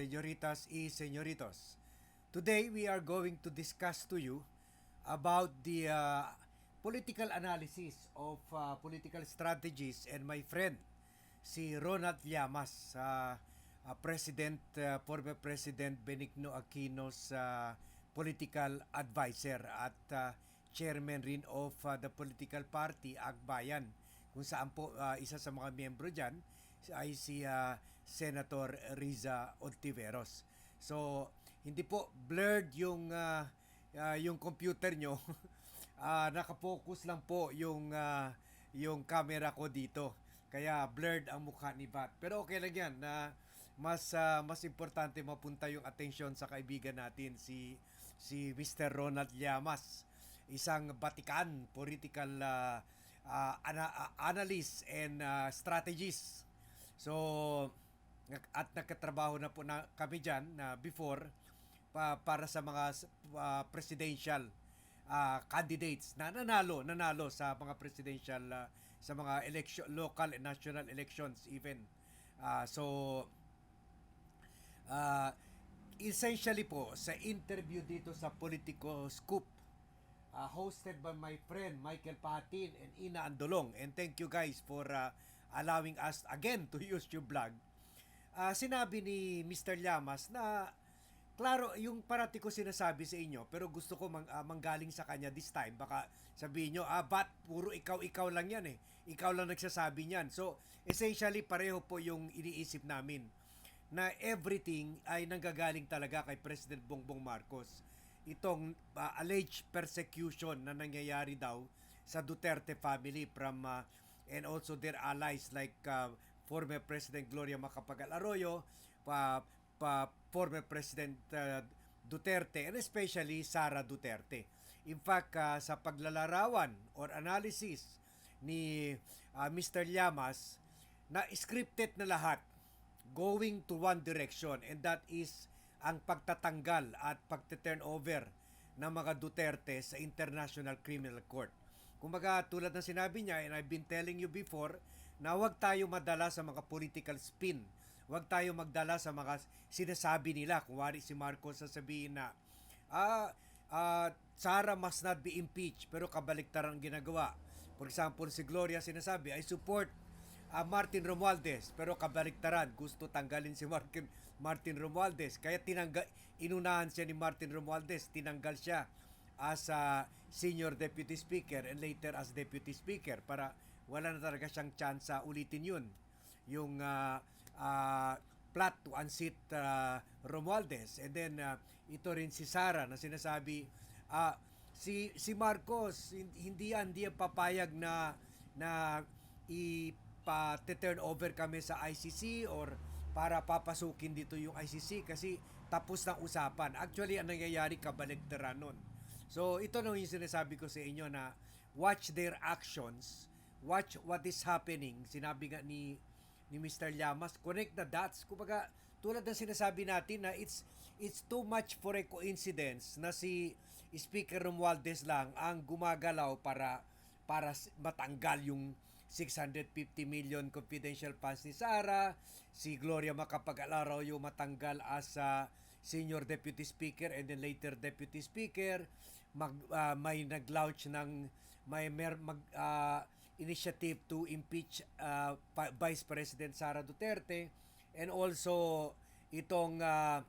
señoritas y señoritos. Today we are going to discuss to you about the uh, political analysis of uh, political strategies and my friend si Ronald Llamas, uh, uh, President, uh, former President Benigno Aquino's uh, political advisor at uh, chairman rin of uh, the political party Agbayan kung saan po uh, isa sa mga miyembro dyan ay si uh, Senator Riza Ontiveros. So, hindi po blurred yung uh, uh, yung computer nyo. uh, nakafocus lang po yung uh, yung camera ko dito. Kaya blurred ang mukha ni Bat. Pero okay lang yan na mas uh, mas importante mapunta yung attention sa kaibigan natin si si Mr. Ronald Llamas, isang Vatican political uh, uh, ana- uh, analyst and uh, strategist. So at nagkatrabaho na po na kami diyan na before pa, para sa mga uh, presidential uh, candidates na nanalo nanalo sa mga presidential uh, sa mga election local and national elections even. Uh, so uh, essentially po sa interview dito sa Politico Scoop uh, hosted by my friend Michael Patin and Ina Andolong. And thank you guys for uh, allowing us again to use your blog uh, sinabi ni Mr. Llamas na klaro yung parati ko sinasabi sa inyo pero gusto ko mang, uh, manggaling sa kanya this time. Baka sabihin nyo ah bat puro ikaw ikaw lang yan eh. Ikaw lang nagsasabi niyan. So essentially pareho po yung iniisip namin na everything ay nanggagaling talaga kay President Bongbong Marcos. Itong uh, alleged persecution na nangyayari daw sa Duterte family from uh, and also their allies like uh, former President Gloria Macapagal Arroyo, pa, pa former President uh, Duterte and especially Sara Duterte. In fact, uh, sa paglalarawan or analysis ni uh, Mr. Llamas na scripted na lahat going to one direction and that is ang pagtatanggal at pagte-turn over ng mga Duterte sa International Criminal Court. Kumaga tulad ng sinabi niya and I've been telling you before na huwag tayo madala sa mga political spin. Huwag tayo magdala sa mga sinasabi nila. Kung wari si Marcos sasabihin na ah, uh, Sara must not be impeached pero kabaliktaran ang ginagawa. For example, si Gloria sinasabi, I support uh, Martin Romualdez pero kabaliktaran gusto tanggalin si Martin Martin Romualdez kaya tinanggal inunahan siya ni Martin Romualdez tinanggal siya as a senior deputy speaker and later as deputy speaker para wala na talaga siyang chance ulitin yun yung uh, uh, plot to unseat uh, Romualdez and then uh, ito rin si Sara na sinasabi uh, si si Marcos hindi yan hindi yan papayag na na ipa-turn over kami sa ICC or para papasukin dito yung ICC kasi tapos ng usapan. Actually, ang nangyayari kabaligtaran nun. So, ito na yung sinasabi ko sa inyo na watch their actions, watch what is happening. Sinabi nga ni ni Mr. Llamas, connect the dots. Kumbaga, tulad ng sinasabi natin na it's it's too much for a coincidence na si Speaker Romualdez lang ang gumagalaw para para matanggal yung 650 million confidential funds ni Sara, si Gloria Macapagal-Araw yung matanggal as uh, senior deputy speaker and then later deputy speaker, mag uh, may nag-launch ng may mer, mag uh, initiative to impeach uh, Vice President Sara Duterte and also itong uh,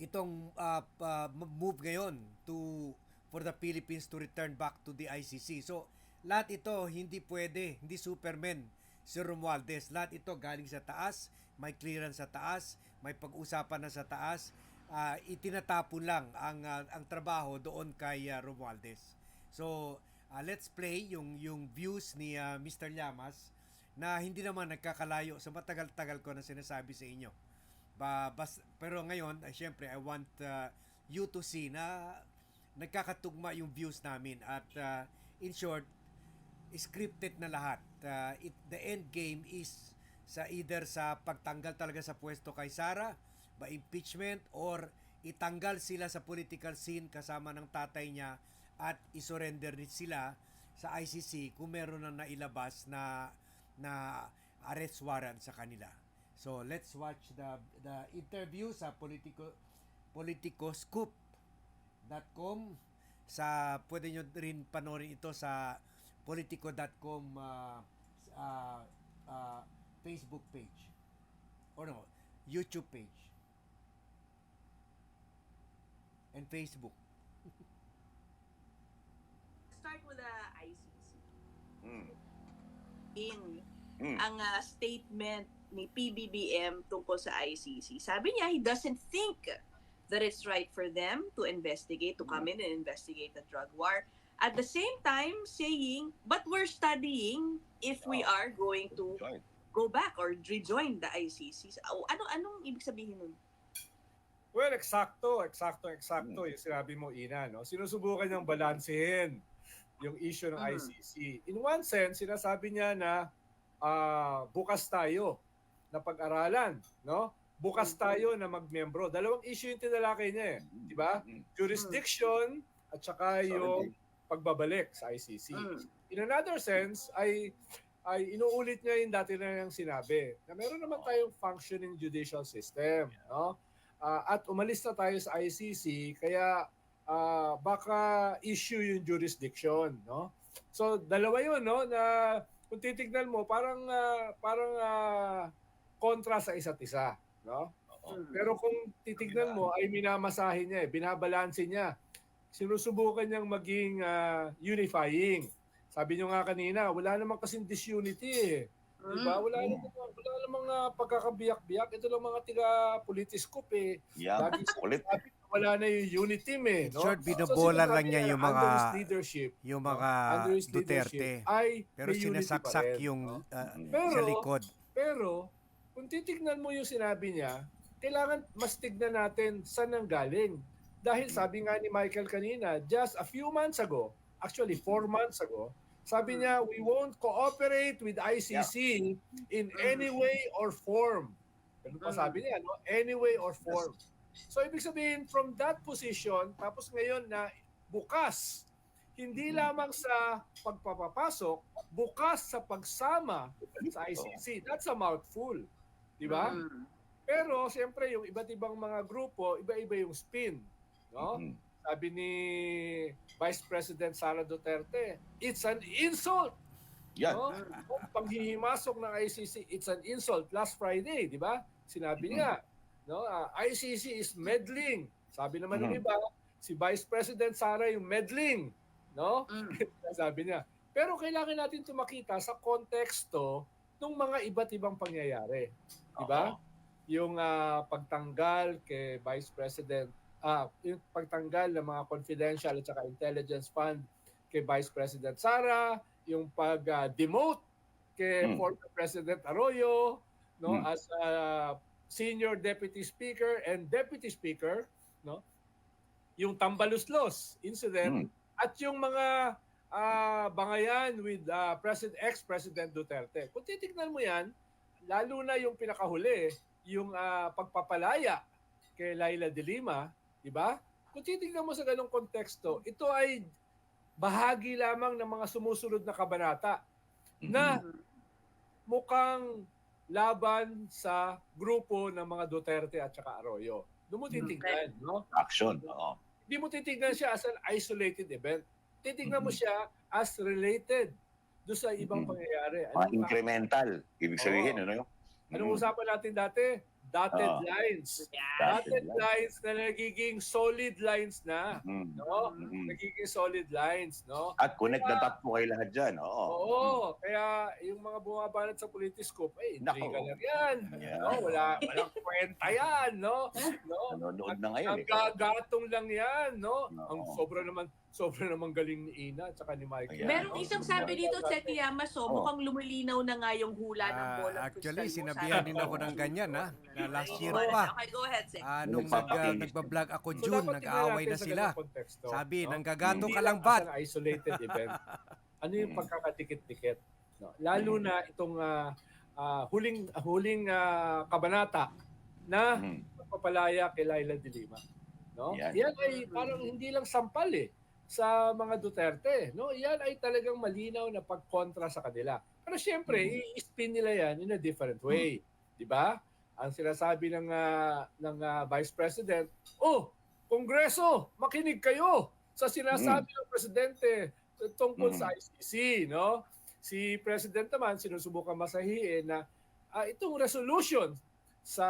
itong uh, uh, move ngayon to for the Philippines to return back to the ICC. So lahat ito hindi pwede, hindi Superman si Romualdez. Lahat ito galing sa taas, may clearance sa taas, may pag-usapan na sa taas. Uh, itinatapon lang ang uh, ang trabaho doon kay uh, Romualdez. So, uh, let's play yung yung views ni uh, Mr. Llamas na hindi naman nagkakalayo sa matagal-tagal ko na sinasabi sa inyo. Ba, bas, pero ngayon, uh, syempre, I want uh, you to see na nagkakatugma yung views namin at uh, in short, scripted na lahat. Uh, it, the end game is sa either sa pagtanggal talaga sa pwesto kay Sara, ba impeachment or itanggal sila sa political scene kasama ng tatay niya at isurrender sila sa ICC kung meron na nailabas na na arrest warrant sa kanila. So let's watch the the interview sa Politico politicoscoop.com sa pwede nyo rin panoorin ito sa politico.com uh, uh, uh, Facebook page or no YouTube page and Facebook start with the ICC. Mm. In Mm. ang ah, statement ni PBBM tungkol sa ICC, sabi niya he doesn't think that it's right for them to investigate, to come in and investigate the drug war. At the same time, saying, but we're studying if we Oh. are going to go back or rejoin the ICC. So, Ano anong ibig sabihin nun? Well, eksakto, eksakto, eksakto yung sinabi mo, Ina. No? Sinusubukan niyang balansehin yung issue ng Mhm. ICC. In one sense, sinasabi niya na ah, bukas tayo na pag-aralan. No? Bukas Mhm. tayo na magmembro. Dalawang issue yung tinalakay niya eh. Di ba? Jurisdiction at saka yung pagbabalik sa ICC. In another sense, ay ay inuulit niya yung dati na niyang sinabi na meron naman tayong functioning judicial system, no? Ah, at umalis na tayo sa ICC kaya ah, baka issue yung jurisdiction, no? So dalawa 'yun, no, na kung titignan mo parang ah, parang ah, kontra sa isa't isa, no? Oo. Pero kung titignan mo ay minamasahe niya, eh, binabalanse niya. Sinusubukan niyang maging ah, unifying. Sabi niyo nga kanina, wala namang kasing disunity eh. Diba? Mm. Wala namang, wala namang ah, pagkakabiyak-biyak. Ito lang mga tiga politiscope eh. Yan. Lagi sabi, wala na yung unity team eh. No? short, So, binobola sinasabi lang niya yung mga leadership, yung mga Duterte ay pero sinasaksak rin, yung no? ah, Pero, sa likod Pero, kung titignan mo yung sinabi niya, kailangan mas tignan natin saan nang galing. Dahil sabi nga ni Michael kanina, just a few months ago, actually four months ago, sabi niya, we won't cooperate with ICC in any way or form. Ganun pa sabi niya, no? Any way or form. So, ibig sabihin, from that position, tapos ngayon na bukas, hindi lamang sa pagpapapasok, bukas sa pagsama sa ICC. That's a mouthful. Di ba? Mm. Pero siyempre yung iba't ibang mga grupo, iba-iba yung spin, no? Mm. Sabi ni Vice President Sara Duterte, it's an insult, Yan. no? Kung panghihimasok ng ICC, it's an insult. Last Friday, di ba? Sinabi niya, no? ah, ICC is meddling. Sabi naman ng Mhm. iba, si Vice President Sara yung meddling, no? Mm. sabi niya. Pero kailangan natin tumakita sa konteksto ng mga iba't ibang pangyayari. Di ba? Oo. Yung ah, pagtanggal kay Vice President, ah, yung pagtanggal ng mga confidential at saka intelligence fund kay Vice President Sara, yung pag-demote kay Hmm. former President Arroyo, no, Hmm. as a senior deputy speaker and deputy speaker, no? Yung Tambaluslos incident Mm. at yung mga ah, bangayan with ah, President ex-President Duterte. Kung titignan mo 'yan, lalo na yung pinakahuli, yung ah, pagpapalaya kay Laila de Lima, di ba? Kung titignan mo sa ganung konteksto, ito ay bahagi lamang ng mga sumusunod na kabanata na Mm. mukhang laban sa grupo ng mga Duterte at saka Arroyo. Doon mo titignan, no? Action. Oo. Hindi mo titignan siya as an isolated event. Titignan mo Mhm. siya as related do sa ibang pangyayari. Anong, incremental. Ibig sabihin, Oo. ano yun? anong usapan natin dati? Dotted Oo. lines. Yan. Dotted lines na nagiging solid lines na. Mm. No? Mm. Nagiging solid lines, no? At connect the dot po kayo lahat dyan. Oo. Oo, kaya yung mga bumabanat sa politiscope, eh, intriga lang yan. Yeah. No, wala, walang kwenta yan, no? no? Nanonood na ngayon. Ang eh. gagatong lang yan, no? Oo. Ang sobra naman, sobra naman galing ni Ina at saka ni Michael. Ayan. Merong no? isang sabi dito, Seti Yamaso, Oh. mukhang lumilinaw na nga yung hula ng Ah, bola. actually, crystal mo. sinabihan din ko, ako ng ganyan, ha? Na last year pa. Okay, go ahead, Seti. Ah, nung nag, Nagpapakinis. nagbablog ako So, June, tingnan nag-aaway na sa sila. konteksto, Sabi, no? nanggagato Hindi ka lang bat. an isolated event. Ano yung Mm. pagkakatikit-tikit? No? Lalo Mm. na itong ah, ah, huling huling ah, kabanata na Mm. pagpapalaya kay Laila de Lima. No? Yan. Yan ay parang hindi lang sampal eh sa mga Duterte. No? Yan ay talagang malinaw na pagkontra sa kanila. Pero syempre, Mm. i-spin nila yan in a different way. Di ba? ang sinasabi ng ah, ng ah, Vice President, "Oh, Kongreso, makinig kayo sa sinasabi ng presidente tungkol Mm. sa ICC, no?" Si President naman sinusubukan masahiin na ah, itong resolution sa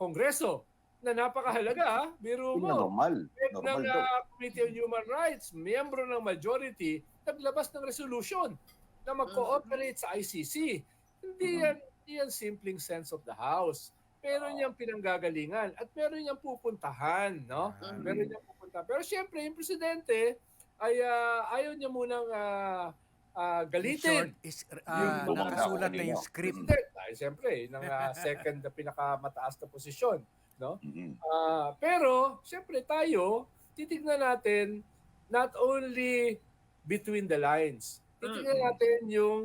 Kongreso na napakahalaga, ha? biro mo. Normal. Head Normal ng daw. ah, Committee on Human Rights, miyembro ng majority, naglabas ng resolution na mag-cooperate sa ICC. Hindi Mhm. yan, hindi yan simpleng sense of the House. Meron niyang pinanggagalingan at meron niyang pupuntahan, no? Meron niyang pupuntahan. Pero siyempre, yung presidente ay ah, ayaw niya munang ah, in galitin. short, is, Yung ah, mga nakasulat na yung script. Dahil siyempre, ng ah, second na pinakamataas na posisyon. Mhm. Ah, pero, siyempre tayo, titignan natin not only between the lines. Titignan Mm. natin yung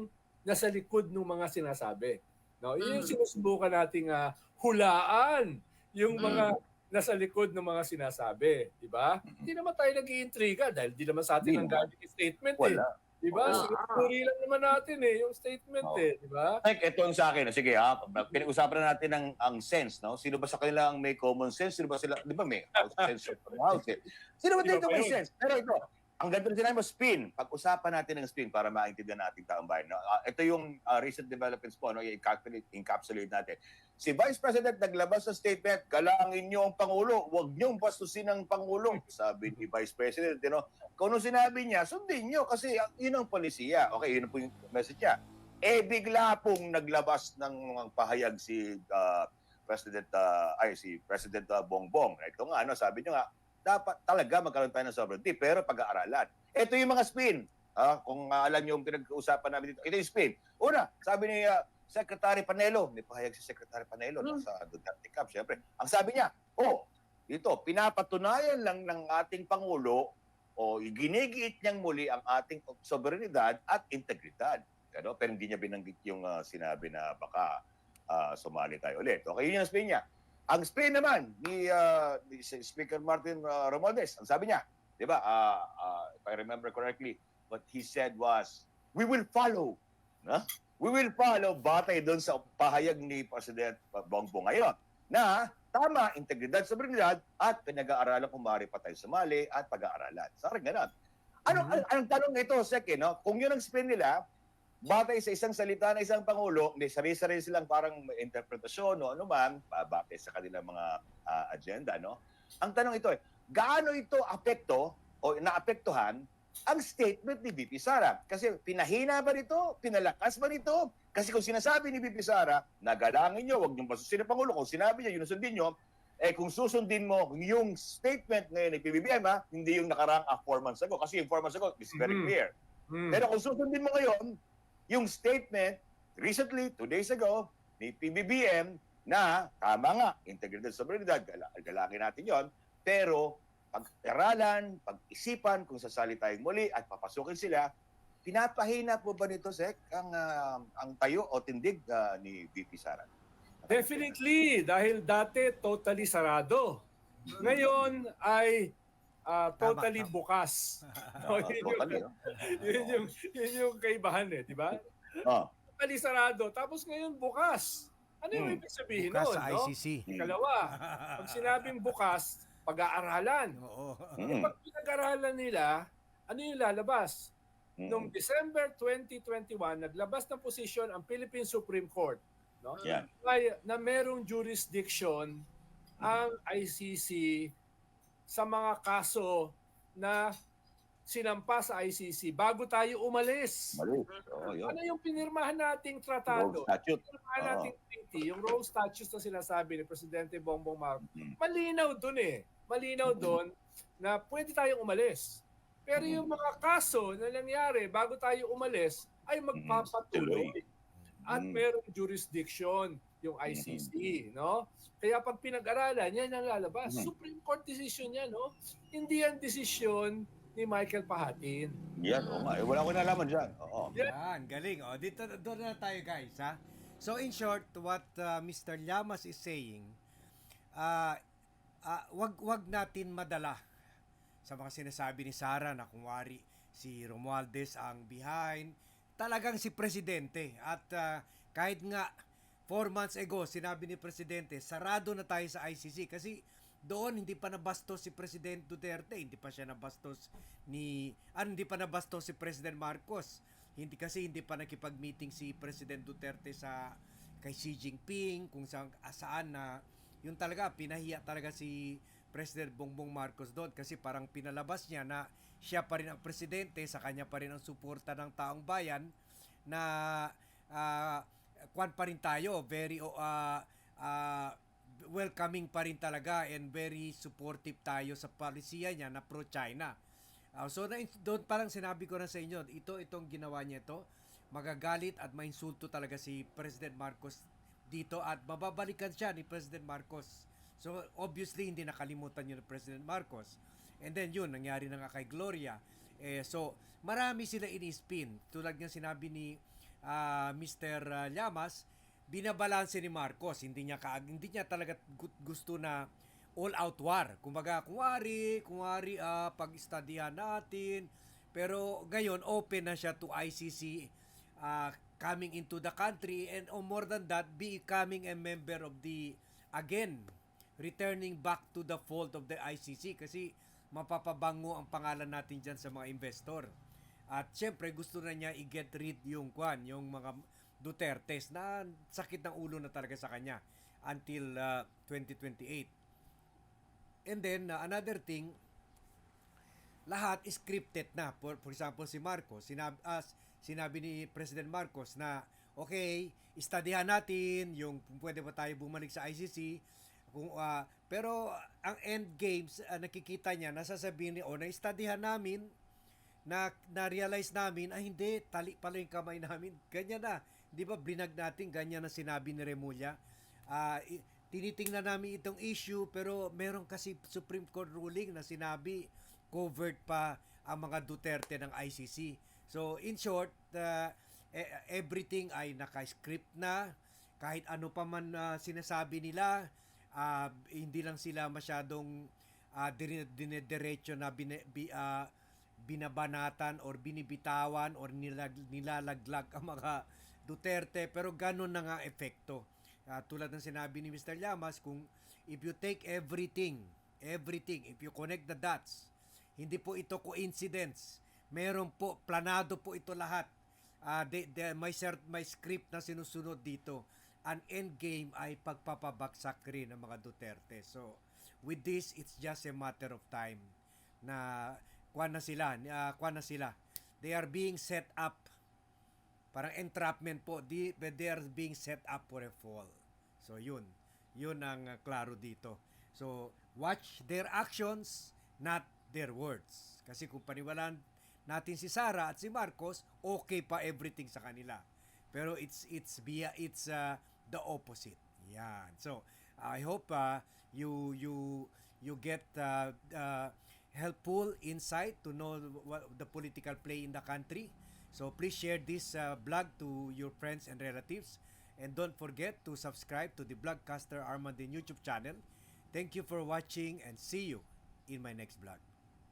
nasa likod ng mga sinasabi. No? Yun yung Mm. sinusubukan nating ah, hulaan yung Mm. mga nasa likod ng mga sinasabi, di ba? Mhm. Hindi naman tayo nag-iintriga dahil di naman sa atin ang galing yung statement eh. Wala. Di ba? Oo. Sinusuri lang naman natin eh, yung statement Oo. eh, di ba? Like, ito ang sa akin. Sige, ha? Pinag-usapan na natin ang, ang sense, no? Sino ba sa kanila ang may common sense? Sino ba sila, di ba may house sense of house, eh? Sino ba Di ba dito may sense? Pero ito, ang ganda rin sinabi mo, spin. Pag-usapan natin ng spin para maintindihan natin taong bayan. No? Ah, ito yung ah, recent developments po, no? i-encapsulate, encapsulate natin. Si Vice President naglabas ng statement, galangin niyo ang Pangulo, huwag niyong bastusin ang Pangulo. Sabi ni Vice President, you know, kung ano sinabi niya, sundin niyo kasi ah, yun ang polisiya. Okay, yun po yung message niya. Eh, bigla pong naglabas ng mga pahayag si ah, President, ah, ay, si President ah, Bongbong. Ito nga, ano, sabi niyo nga, dapat talaga magkaroon tayo ng sovereignty, pero pag-aaralan. Ito yung mga spin. Ah, kung ah, alam niyo yung pinag-uusapan namin dito, ito yung spin. Una, sabi ni ah, Secretary Panelo, may pahayag si Secretary Panelo Hmm. sa Duterte Camp, syempre. Ang sabi niya, oh, dito, pinapatunayan lang ng ating Pangulo o ginigiit niyang muli ang ating soberanidad at integridad. Ano? Pero hindi niya binanggit yung ah, sinabi na baka ah, sumali tayo ulit. Okay, yun yung spin niya. Ang spin naman ni, ah, ni si Speaker Martin uh, Romualdez, ang sabi niya, di ba, ah, ah, if I remember correctly, what he said was, we will follow. No? We will follow batay doon sa pahayag ni President Bongbong ngayon na tama, integridad, soberanidad at pinag-aaralan kung maaari pa tayo sumali at pag-aaralan. Sa akin ganun. Ano, Mhm. ang, ang tanong ito, Sek, eh, no? kung yun ang spin nila, batay sa isang salita ng isang pangulo, may sarili-sarili silang parang interpretasyon o ano man, ba- batay sa kanilang mga ah, agenda, no? Ang tanong ito, eh, gaano ito apekto o naapektuhan ang statement ni BP Sara? Kasi pinahina ba nito? Pinalakas ba nito? Kasi kung sinasabi ni BP Sara, nagalangin nyo, huwag niyong basusin ang Pangulo. Kung sinabi niya, yun sundin nyo, eh kung susundin mo yung statement ngayon ni PBBM, ha, hindi yung nakaraang ah, four months ago. Kasi yung four months ago is very Mhm. clear. Hmm. Pero kung susundin mo ngayon, yung statement recently, two days ago, ni PBBM na tama nga, integridad sovereignty, gala, galangin natin yon pero pag-aralan, pag-isipan kung sasali tayong muli at papasukin sila, pinapahina po ba nito, Sek, ang, ah, ang tayo o tindig ah, ni VP Sara? Definitely, dahil dati totally sarado. Ngayon ay Tama, totally tama. bukas. Oo, yun, yung, totally, no? yun, yung, yun yung kaibahan eh, di ba? Oo. Totally sarado. Tapos ngayon bukas. Ano yung Hmm. ibig sabihin Bukas nun? sa No? ICC. Ikalawa, pag sinabing bukas, pag-aaralan. Oo. Mm. pag pinag-aralan nila, ano yung lalabas? Mm. Noong December 2021, naglabas ng posisyon ang Philippine Supreme Court no? Yan. ay, na merong jurisdiction ang ICC sa mga kaso na sinampa sa ICC bago tayo umalis. Mali. Oo, yun. Ano yung pinirmahan nating tratado? statute. Pinirmahan nating treaty, yung Rome Statutes na sinasabi ni Presidente Bongbong Marcos. Mm. Malinaw dun eh. Malinaw doon na pwede tayong umalis. Pero yung mga kaso na nangyari bago tayo umalis ay magpapatuloy. At Mm. merong jurisdiction yung ICC, no? Kaya pag pinag-aralan, yan ang lalabas. Mhm. Supreme Court decision yan, no? Hindi yan desisyon ni Michael Pahatin. Yan, oo nga. Eh, wala ko nalaman dyan. Oo. Yan, galing. O, dito doon na tayo guys, ha? So in short, what uh, Mr. Llamas is saying, ah ah, wag wag natin madala sa mga sinasabi ni Sara na kung wari si Romualdez ang behind. Talagang si presidente at ah, kahit nga four months ago, sinabi ni Presidente, sarado na tayo sa ICC kasi doon hindi pa nabastos si President Duterte, hindi pa siya nabastos ni ah, hindi pa nabastos si President Marcos. Hindi kasi hindi pa nakipag-meeting si President Duterte sa kay Xi Jinping kung saan ah, saan na yung talaga pinahiya talaga si President Bongbong Marcos doon kasi parang pinalabas niya na siya pa rin ang presidente, sa kanya pa rin ang suporta ng taong bayan na ah, kwan pa rin tayo, very uh, uh, welcoming pa rin talaga and very supportive tayo sa palisiya niya na pro-China. Uh, so na, doon parang sinabi ko na sa inyo, ito itong ginawa niya ito, magagalit at mainsulto talaga si President Marcos dito at mababalikan siya ni President Marcos. So obviously hindi nakalimutan yun ni President Marcos. And then yun, nangyari na nga kay Gloria. Eh, so marami sila inispin. Tulad ng sinabi ni ah, Mr. ah, Llamas, binabalanse ni Marcos. Hindi niya kaag hindi niya talaga gu- gusto na all out war. Kumbaga, kumari, kumari ah, pag-studyhan natin. Pero ngayon open na siya to ICC ah, coming into the country and oh, more than that becoming a member of the again returning back to the fold of the ICC kasi mapapabango ang pangalan natin dyan sa mga investor. At syempre gusto na niya i-get rid yung kwan, yung mga Dutertes na sakit ng ulo na talaga sa kanya until uh, 2028. And then uh, another thing, lahat scripted na. For, for example, si Marcos, sinabi, as sinabi ni President Marcos na, okay, istadihan natin yung pwede ba tayo bumalik sa ICC. Kung, ah, pero ang end games, ah, nakikita niya, nasasabihin niya, o na-studyhan namin, na na-realize namin, ah hindi, tali pala yung kamay namin. Ganyan na. Di ba, blinag natin, ganyan na sinabi ni Remulla. I- tinitingnan namin itong issue, pero meron kasi Supreme Court ruling na sinabi, covered pa ang mga Duterte ng ICC. So, in short, uh, everything ay naka-script na. Kahit ano pa man ah, sinasabi nila, ah, hindi lang sila masyadong uh, dinediretso na bine, bi, ah, binabanatan or binibitawan or nilag, nilalaglag ang mga Duterte pero ganun na nga epekto. Ah, tulad ng sinabi ni Mr. Llamas kung if you take everything, everything, if you connect the dots, hindi po ito coincidence. Meron po, planado po ito lahat. Ah, de, de, may, cert, may script na sinusunod dito. Ang end game ay pagpapabagsak rin ng mga Duterte. So, with this, it's just a matter of time na kuha na sila, uh, kuha na sila. They are being set up parang entrapment po, di, but they are being set up for a fall. So, yun. Yun ang uh, klaro dito. So, watch their actions, not their words. Kasi kung paniwalaan natin si Sara at si Marcos, okay pa everything sa kanila. Pero it's it's via it's uh, the opposite. Yan. So, I hope uh, you you you get uh, uh, helpful insight to know what the political play in the country. So please share this uh, blog to your friends and relatives. And don't forget to subscribe to the Blogcaster Armandin YouTube channel. Thank you for watching and see you in my next vlog.